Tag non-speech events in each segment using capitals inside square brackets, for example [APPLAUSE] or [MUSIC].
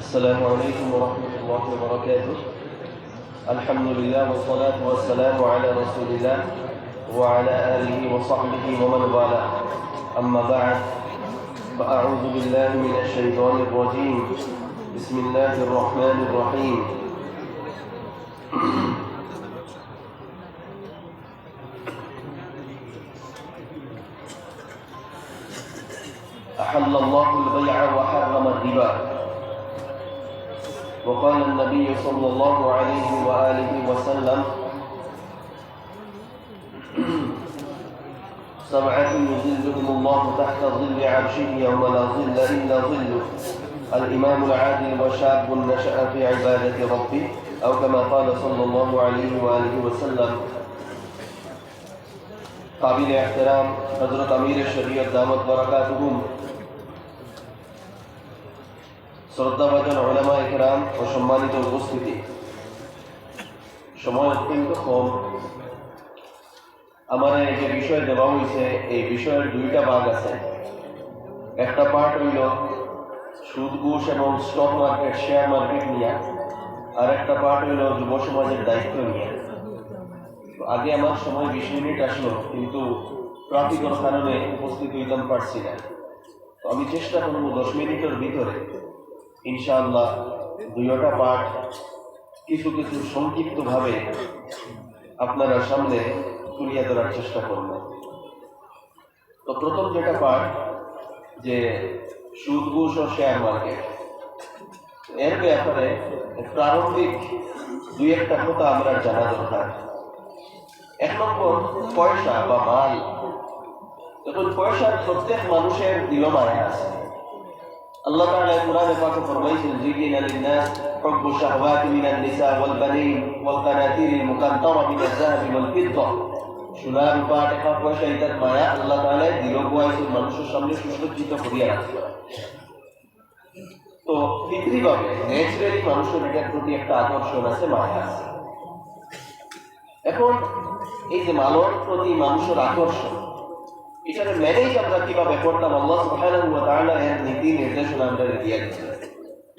السلام عليكم ورحمة الله وبركاته. الحمد لله والصلاة والسلام على رسول الله وعلى آله وصحبه ومن والاه. أما بعد فأعوذ بالله من الشيطان الرجيم. بسم الله الرحمن الرحيم. أحل الله البيع وحرم الربا. وقال النبي صلى الله عليه وآله وسلم سبعة يظلهم الله تحت ظل عرشه يوم لا ظل إلا ظله. الإمام العادل وشاب نشأ في عبادة ربه أو كما قال صلى الله عليه وآله وسلم قابل احترام حضرت أمير الشريعة دامت بركاتهم শ্রদ্ধাভাজন ওলামা একরাম ও সম্মানিত উপস্থিতি। সময় অত্যন্ত কম। আমার যে বিষয় দেওয়া হয়েছে, এই বিষয়ের দুইটা ভাগ আছে। একটা পার্ট হইল সুদ, ঘুষ এবং স্টক মার্কেট শেয়ার মার্কেট নিয়ে। আর একটা পার্ট হইল যুব সমাজের দায়িত্ব নিয়ে। আগে আমার সময় বিশ মিনিট আসলো, কিন্তু ট্রাফিকের কারণে উপস্থিত হইতাম পারছি না। তো আমি চেষ্টা করব দশ মিনিটের ভিতরে ইনশাআল্লাহ দুইটা পাঠ কিছু কিছু সংক্ষিপ্তভাবে আপনারা সামনে তুলিয়ে ধরার চেষ্টা করবেন। তো প্রথম যেটা পাঠ, যে সুদ ও শেয়ার মার্কেট। এর ব্যাপারে প্রারম্ভিক দুই একটা কথা আমরা জানা দরকার। এক নম্বর, পয়সা বা মাল। দেখুন পয়সা প্রত্যেক মানুষের দিল মায়া আছে। الله تعالى قرآن پاک فرمائیشن زین للناس حب الشهوات من النساء والبنين والقناطير المقنطرة من الذهب والفضة সোনার রূপা টাকা পয়সা ইত্যাদি মায়া আল্লাহ তাহলে দীর্ঘ বয়সের মানুষের সামনে সুসজ্জিত করিয়া রাখতে তো পৃথিবীভাবে ন্যাচারালি মানুষের এটার প্রতি একটা আকর্ষণ আছে, মায়া আছে। এখন এই যে মানব প্রতি মানুষের আকর্ষণ এটাকে ম্যানেজ আমরা কীভাবে করতাম আল্লাহ সুবহানাহু ওয়া তাআলা এর নীতি নির্দেশনা আমরা দিয়ে দিয়েছেন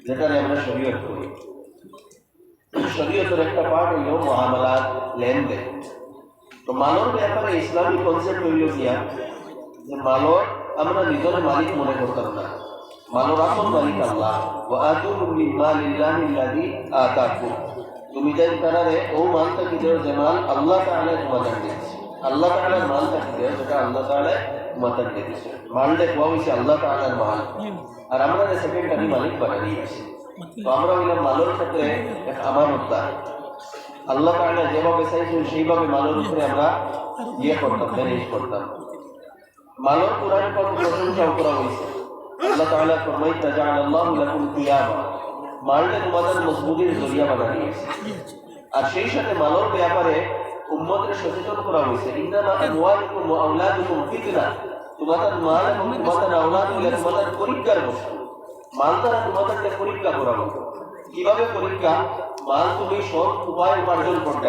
যেটারে আমরা শরীয়ত করি শরীয়তের একটা পার্ট হইল মুআমালাত লেনদেন তো মানব ব্যাপারে ইসলামী কনসেপ্ট হইল গিয়া যে মানব আমরা নিজের মালিক মনে করতাম না মানব আসল মালিক আল্লাহ ওয়া আতুহু মিন মালিল্লাহি আল্লাযী আতাকুম তুমি যাই তারারে ও মালটা কি দেও যে মাল আল্লাহ তাআলা তোমাদের দিয়েছে আল্লাহ তাআলার মাল থাকবে, যেটা আল্লাহ তাআলা মাতার দিয়েছে মালটা কোয়া হয়েছে আল্লাহ তাআলার মাল আর আমরা সেকেন্ডারি মালিক বানিয়ে দিয়েছি তো আমরা হইলাম মালের ক্ষেত্রে আমানতদার। আল্লাহ তাআলা যেভাবে চাইছেন সেইভাবে মালের উপরে আমরা ইয়ে করতাম ম্যানেজ করতাম। মালের কোরআনে কত প্রশংসাও করা হয়েছে আল্লাহ তাআলা ফরমাইতা জাআলাল্লাহু লাকুম কিয়ামা মালটা তোমাদের মজবুতির জরিয়া দিয়েছে আর সেই সাথে মালের ব্যাপারে উম্মতকে সচেতন করা হয়েছে। পরীক্ষা পরীক্ষা? সৎ উপায় উপার্জন করতে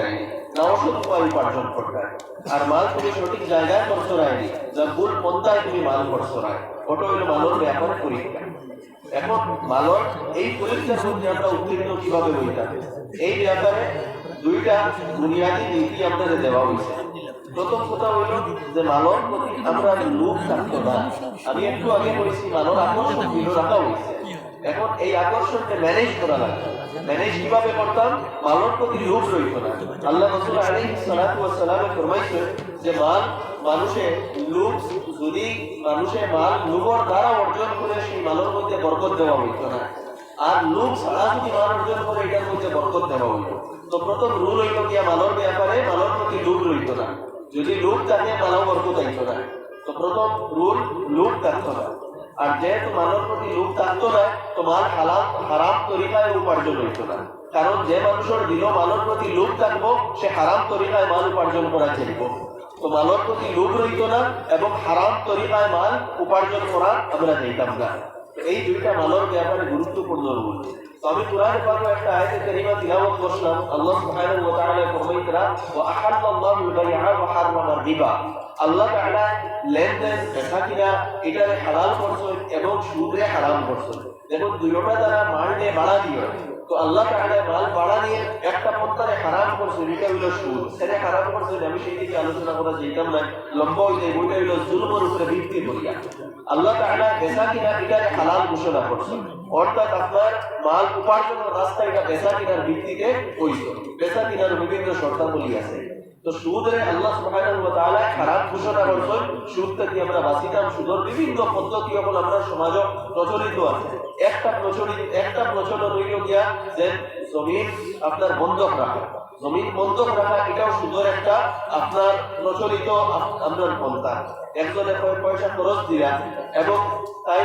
আর মাল তুমি সঠিক জায়গায় করছ রায়নি যা তুমি মাল করছ রায় ওটা ব্যাপারে পরীক্ষা। এখন মালর এই পরীক্ষার মধ্যে উত্তীর্ণ কীভাবে হইতাম? এই ব্যাপারে দুইটা বুনিয়াদী নীতি আমাদের দেওয়া হয়েছে। প্রথম কথা হইল যে মানব প্রতি আমরা লোভ থাকতো না। আমি একটু আগে বলেছি মানব আকর্ষণ দৃঢ় রাখা হয়েছে। এখন এই আকর্ষণকে ম্যানেজ করা লাগবে। ম্যানেজ কীভাবে করতাম? মানব প্রতি লোভ রইত না। আল্লাহ রসুল আলী সালাতু সালামে ফরমাইছে যে মাল মানুষের লোভ যদি মানুষের মাল লোভর দ্বারা অর্জন করে, সেই মালের মধ্যে বরকত দেওয়া হইত না। আর লোভ ছাড়া যদি মান অর্জন করে, এটার মধ্যে বরকত দেওয়া হইত। তো প্রথম রুল হইল গিয়া মানব ব্যাপারে মানব প্রতি লোভ রইত না। যদি লোভ থাকে মানব বরকত আইত না। তো প্রথম রুল লোভ থাকতো না। আর যেহেতু মানব প্রতি লোভ থাকতো না, তো মাল হালাম হারাম তরিকায় উপার্জন হইত না। কারণ যে মানুষের দিল মানব প্রতি লোভ থাকব, সে হারাম তরিকায় মাল উপার্জন করা চাইব। তো মানব প্রতি লোভ রইত না, এবং হারাম তরিকায় মাল উপার্জন করা আমরা চাইতাম না। এই দুইটা মানব ব্যাপারে গুরুত্বপূর্ণ তো আমি কোরআন পাকে একটা আয়াতে কারিমা তিলাওয়াত করলাম আল্লাহ সুবহানাহু ওয়া তাআলা ফরমাইতরা ওয়া আহাল্লাল্লাহু আল-বাই'a ওয়া হারামা আর-রিবা আল্লাহ তাআলা লেনদেন বেচা কিনা, এটারে হালাল করছেন এবং সুদে হারাম করছেন। দেখো দুইটা দ্বারা নিয়ে বাড়া দিও তো আল্লাহ তাআলা মাল বাড়া নিয়ে একটা পত্তারে হারাম করছে এটা হইল সুদ। সেটা হারাম করছে আমি সেই দিকে আলোচনা করা যেতাম না, লম্বা হয়ে যায় ওইটা হইল জুলমের উপরে ভিত্তি করিয়া। আল্লাহ তাআলা বেচা কিনা এটা হালাল ঘোষণা করছে। অর্থাৎ আপনার মাল উপার্জনের রাস্তা এটা বেচা কিনার ভিত্তিতে হইল বেচা কিনার বিভিন্ন শর্তাবলী আছে তো সুদের আল্লাহ সুবহানাহু ওয়া তাআলা খারাপ ঘোষণা করছেন সুদ থেকে আমরা বাঁচিতাম। সুদের বিভিন্ন পদ্ধতি এখন আমরা সমাজ প্রচলিত আছে। একটা প্রচলিত একটা প্রচলন হইল গিয়া যে জমিন আপনার বন্ধক রাখা। জমিন বন্ধক রাখা এটাও সুদের একটা আপনার প্রচলিত আপনার পন্থা একজনে কয় পয়সা খরচ দিলা এবং তাই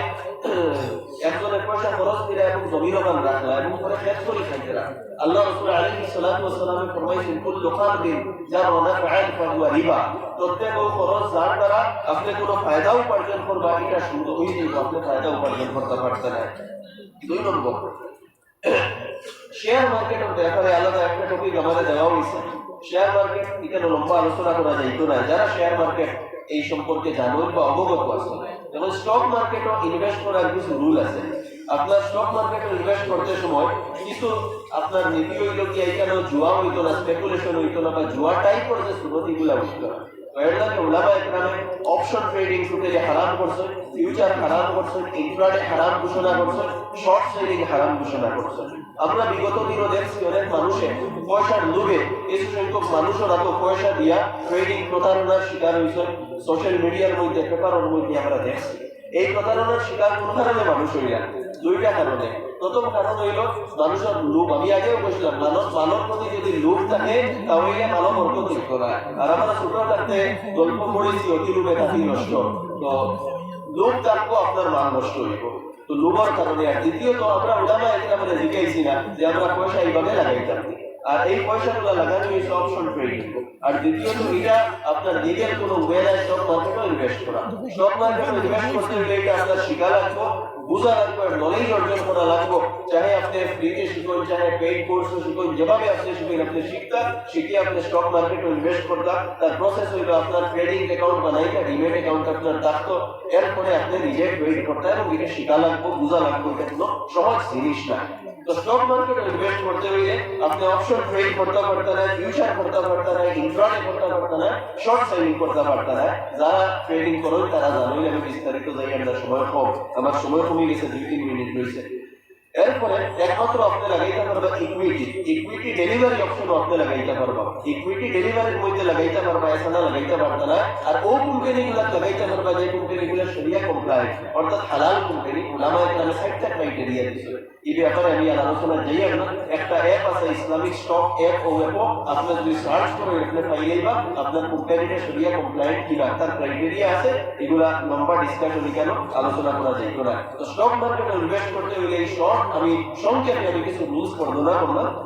[CLEARS THROAT] একজনে পয়সা খরচ দিলা এবং জমিন ওখান রাখলা এবং পরে শেষ করে খাইতে আল্লাহ রসুল আলাইহি সাল্লাতু ওয়াসাল্লাম ফরমাইছেন কুল্লু যা যার নাফআন ফাহুয়া রিবা। প্রত্যেক ও খরচ যার দ্বারা আপনি কোনো ফায়দা উপার্জন করবা, এটা সুদ হয়ে যাবে আপনি ফায়দা উপার্জন করতে পারছেন দুই নম্বর [CLEARS THROAT] শেয়ার মার্কেটের ব্যাপারে আলাদা একটা টপিক আমাদের দেওয়া হয়েছে। শেয়ার মার্কেট এখানে লম্বা আলোচনা করা যাইতো না, যারা শেয়ার মার্কেট এই সম্পর্কে জানেন বা অবগত আছে যেমন স্টক মার্কেটও ইনভেস্ট করার কিছু রুল আছে। আপনার স্টক মার্কেটে ইনভেস্ট করতে সময় কিছু আপনার নীতি হইল কি এখানে জুয়া হইতো না স্পেকুলেশন হইতো না, বা জুয়া টাইপের যে সুরতিগুলা হইতো না এরলাকে উলামা একরামে অপশন ট্রেডিং টোটালি হারাম করছে ফিউচার হারাম করছে ইন্ট্রাডে হারাম ঘোষণা করছে শর্ট ট্রেডিং হারাম ঘোষণা করছে আমরা বিগত দিনও দেখছি অনেক মানুষে পয়সার লোভে কিছু সংখ্যক মানুষরা তো পয়সা দিয়া ট্রেডিং প্রতারণার শিকার হয়েছে সোশ্যাল মিডিয়ার মধ্যে পেপারের মধ্যে আমরা দেখছি এই প্রতারণার শিকার কোন কারণে মানুষ হইলা দুইটা কারণে। প্রথম কারণ হইল, মানুষের লোভ। আমি আগেও বলছিলাম, মানুষ মানব প্রতি যদি লোভ থাকে, তাহলে মানব অর্থ তৈরি করা আর আমরা ছোট থাকতে গল্প পড়েছি, অতি লোভে থাকি নষ্ট। তো লোভ থাকব, আপনার মান নষ্ট হইব। তো লোভের কারণে আর দ্বিতীয়ত, আমরা ওলামা এখানে আমরা জিজ্ঞাসি না যে আমরা পয়সা এইভাবে লাগাইতাম। আর এই পয়সাগুলো লাগানো হয়েছে অপশন ট্রেডিং আর দ্বিতীয়ত, এটা আপনার নিজের কোনো ওয়েলার স্টক মার্কেটও শিখা আপনি স্টক মার্কেটে ইনভেস্ট করতা তার প্রসেস হইল আপনার ট্রেডিং অ্যাকাউন্ট বানাইতা ডিমেট অ্যাকাউন্ট আপনার থাকতো। এরপরে আপনি নিজে ট্রেড করতে এবং এটা শিখা লাগবো বোঝা লাগবো সহজ জিনিস না। তো স্টক মার্কেটে ইনভেস্ট করতে হইলে আপনি অপশন ট্রেড করতে পারতে না ফিউচার করতে পারতে না ইন্ট্রাডে করতে পারতে না শর্ট সেলিং করতে পারতে না। যারা ট্রেডিং করেন, তারা জানেন, আমি বিস্তারিত যাই আমরা সময় কম। আমার সময় কমে গেছে, দুই, তিন মিনিট রয়েছে। এরপরে, একমাত্র আপনি লাগাইতে পারবা ইকুইটি ইকুইটি ডেলিভারি অপশন আপনি লাগাইতে পারবা। ইকুইটি ডেলিভারির মধ্যে লাগাইতে পারবা এছাড়া লাগাইতে পারবা না। আর ও কোম্পানি গুলা লাগাইতে পারবা যে কোম্পানি গুলা শরিয়া কমপ্লায়েন্ট অর্থাৎ হালাল কোম্পানি উলামা ইসলামে সাতটা ক্রাইটেরিয়া দিছে।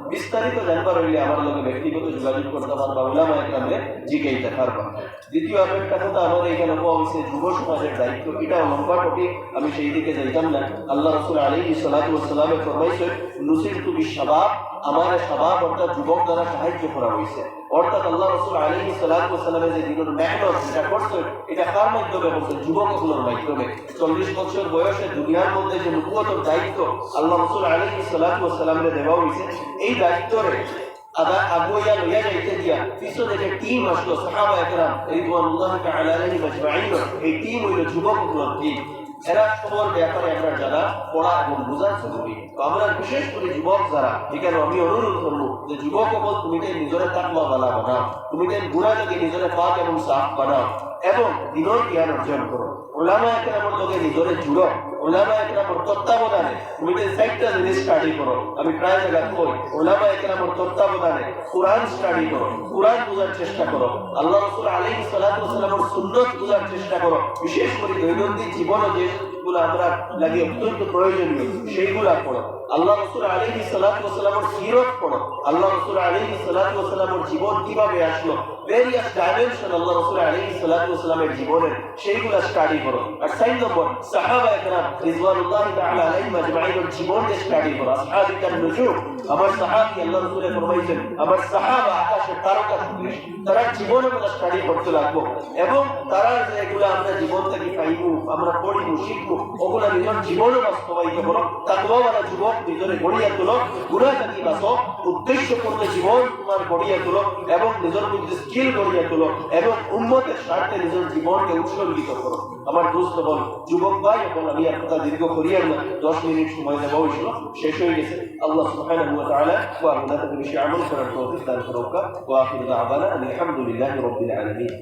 বিস্তারিত জানবার হইলে আমার লগে ব্যক্তিগত যোগাযোগ করতে পারবা দ্বিতীয় কথা? আমাদের এখানে হওয়া যুব সমাজের দায়িত্ব। এটা লম্বা টপিক আমি সেই দিকে যাইতাম না। আল্লাহ রসুল আলী সালাতামে ফরমাইছে নুসির তুমি সাবাব আমার সাবাব অর্থাৎ যুবক দ্বারা সাহায্য করা হয়েছে। অর্থাৎ আল্লাহ রসুল আলী সালাতামে যে দিনের মেহনত, যেটা করছে এটা কার মাধ্যমে করছে যুবকগুলোর মাধ্যমে। চল্লিশ বছর বয়সে দুনিয়ার মধ্যে যে নুকুয়তর দায়িত্ব আল্লাহ রসুল আলী সালাতামের দেওয়া হয়েছে, এই দায়িত্বরে আদা আগুয়া লইয়া যাইতে দিয়া পিছনে যে টিম আসলো সাহাবা একরাম রিদওয়ানুল্লাহ তাআলা আলাইহিম আজমাইন, এই টিম হইল যুবকগুলোর টিম। এরা সবার ব্যাপারে আমরা যারা পড়া এবং বোঝা জরুরি। আমরা বিশেষ করে যুবক যারা এখানে আমি অনুরোধ করব যে যুবক এবং তুমি নিজের তাকমা বালা বানাও তুমি যে গুণা থেকে নিজের পাক এবং সাফ বানাও, এবং দিনের জ্ঞান অর্জন করো। ওলামা এখানে আমার তোকে নিজের জুড়ো ওলামা একরামর তত্ত্বাবধানে তুমি যে চারটা জিনিস স্টাডি করো। আমি প্রায় জায়গা কই, ওলামা একরামর তত্ত্বাবধানে কোরআন স্টাডি করো, কোরআন বোঝার চেষ্টা করো। আল্লাহ রসুল আলী সালাতামের সুন্নত বোঝার চেষ্টা করো। বিশেষ করে দৈনন্দিন জীবনে যেগুলো আমরা লাগে অত্যন্ত প্রয়োজনীয়, সেইগুলা পড়ো। আল্লাহ রসুল আলী সালাতামের সিরত পড়ো। আল্লাহ রসুল আলী সালাতামের জীবন কীভাবে আসলো? ভেরিয়াস ডাইমেনশন আল্লাহ রসুল আলী সালামের জীবনের সেইগুলো স্টাডি করো। আর সাইন নম্বর, সাহাবা একরাম রিজওয়ানুল্লাহ তাআলা আলাইহিম আজমাইনের জীবনকে স্টাডি করো। আসহাবি নুজুম, আমার সাহাবী আল্লাহ রসুল ফরমাইছেন, আমার সাহাবা আকাশের তারকা তারা জীবনের কথা স্টাডি করতে লাগবো এবং তারা যে এগুলো আমরা জীবন থেকে পাইবো, আমরা পড়িবো, শিখব ওগুলো নিজের জীবনে বাস্তবায়িত করো তাকওয়াওয়ালা যুবক নিজরে গড়িয়া তুলো গুণা থাকি বাঁচো উদ্দেশ্যপূর্ণ জীবন তোমার গড়িয়া তুলো এবং নিজের মধ্যে স্কিল গড়িয়া তুলো এবং উন্মতের স্বার্থে নিজের জীবনকে উৎসর্গিত করো আমার দোস্ত বল যুবক ভাই এবং আমি আর কথা দীর্ঘ করিয়ার না দশ মিনিট সময় দেওয়া হয়েছিল, শেষ হয়ে গেছে। আল্লাহ সুবহানাহু ওয়া তাআলা ওয়া আমাদের বেশি আমল করার তৌফিক দান করুক। ওয়া আখিরু দাওয়ানা আলহামদুলিল্লাহি রাব্বিল আলামিন।